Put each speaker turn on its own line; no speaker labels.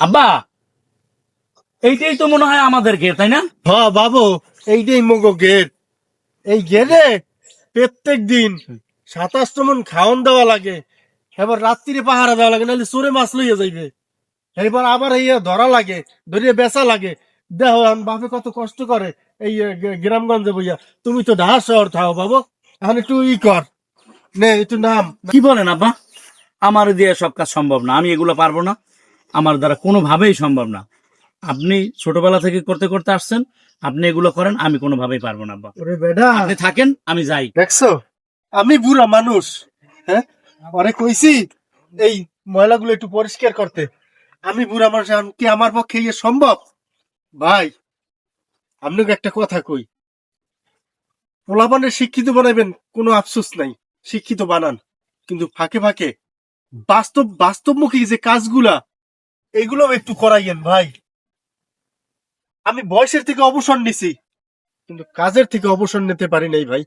আব্বা এইটাই তো মনে হয় আমাদের ঘের তাই না?
হ বাবু এইটাই মগো গেট। এই গেটে প্রত্যেক দিন সাতাশটা মন খাওয়ান দেওয়া লাগে এবার রাত্রিরে পাহারা দেওয়া লাগে নাহলে চোরে মাছ লইয়া যাইবে। এবার আবার এই ধরা লাগে ধরিয়ে বেচা লাগে। দেখো এখন বাপে কত কষ্ট করে এই গ্রামগঞ্জে বইয়া। তুমি তো ঢাকা শহর থাও বাবু। এখন একটু ই কর। নে একটু নাম।
কি বলেন আব্বা? আমার দিয়ে সব কাজ সম্ভব না আমি এগুলো পারব না। আমার দ্বারা কোনোভাবেই সম্ভব না। আপনি ছোটবেলা থেকে করতে করতে আসছেন আপনি এগুলো করেন আমি কোনোভাবেই পারব না আব্বা আপনি থাকেন আমি যাই।
দেখছ? আমি বুড়া মানুষ হ্যাঁ? অনেক কইছি এই ময়লাগুলো একটু পরিষ্কার করতে। আমি বুড়া মানুষ কি আমার পক্ষে ইয়ে সম্ভব? ভাই আপনাকে একটা কথা কই। পোলাপানের শিক্ষিত বানাবেন কোনো আফসোস নাই। শিক্ষিত বানান। কিন্তু ফাঁকে ফাঁকে বাস্তব বাস্তবমুখী যে কাজগুলা এগুলো একটু করাইয়েন, ভাই। আমি বয়সের থেকে অবসর নিছি, কিন্তু কাজের থেকে অবসর নিতে পারি নাই, ভাই।